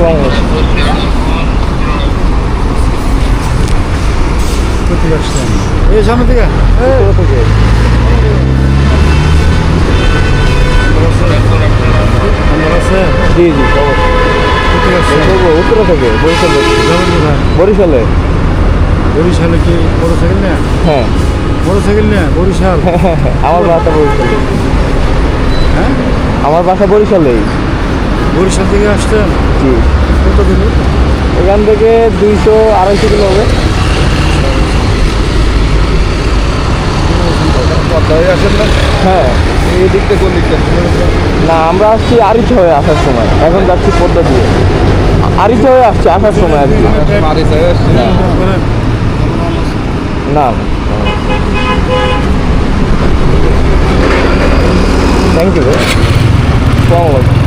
Клаус. Тут я что? Эй, жамы дига. Эй, вот где. জি জি উত্তরা থেকে বরিশালে বরিশালে বরিশালে কি বড় সাইকেল না হ্যাঁ বড় সাইকেল না বরিশাল আমার বাসা বরিশালে হ্যাঁ আমার বাসা বরিশালেই বরিশাল থেকে আসছেন জি এখান থেকে দুইশো আড়াইশো কিলো হবে। না? হ্যাঁ। এই দিকটা কোন দিকটা? না আমরা আসছি আরিচা হয়ে আসার সময়। এখন যাচ্ছি পদ্মা দিয়ে। আরিচা হয়ে আসছি আসার সময় আর কি। করেন না। থ্যাংক ইউ ভাই